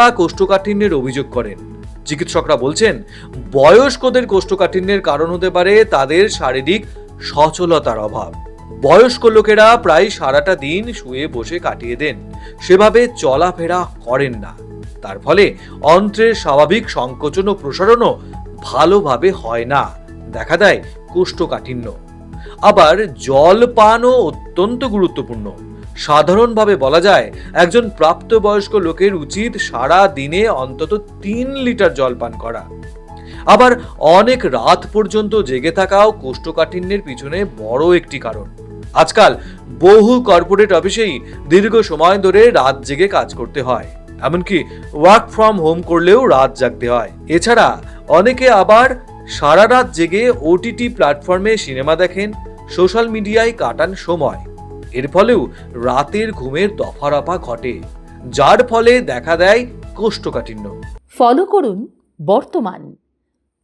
কোষ্ঠকাঠিন্যের অভিযোগ করেন। চিকিৎসকরা বলছেন, বয়স্কদের কোষ্ঠকাঠিন্যের কারণ হতে পারে তাদের শারীরিক সচলতার অভাব। বয়স্ক লোকেরা প্রায় সারাটা দিন শুয়ে বসে কাটিয়ে দেন। সেভাবে চলাফেরা করেন না। তার ফলে অন্ত্রের স্বাভাবিক সংকোচন ও প্রসারণও ভালোভাবে হয় না। দেখা দেয় কোষ্ঠকাঠিন্য। আবার জল পানও অত্যন্ত গুরুত্বপূর্ণ। সাধারণভাবে বলা যায়, একজন প্রাপ্তবয়স্ক লোকের উচিত সারা দিনে অন্তত তিন লিটার জল পান করা। আবার অনেক রাত পর্যন্ত জেগে থাকাও কোষ্ঠকাঠিন্যের পিছনে বড় একটি কারণ। আজকাল বহু কর্পোরেট অফিসেই দীর্ঘ সময় ধরে রাত জেগে কাজ করতে হয়। এমনকি ওয়ার্ক ফ্রম হোম করলেও রাত জাগতে হয়। এছাড়া অনেকে আবার সারা রাত জেগে ওটিটি প্ল্যাটফর্মে সিনেমা দেখেন, সোশ্যাল মিডিয়ায় কাটান সময়। এর ফলেও রাতের ঘুমের দফারফা ঘটে যার ফলে দেখা দেয় কোষ্ঠকাঠিন্য। ফলো করুন বর্তমান।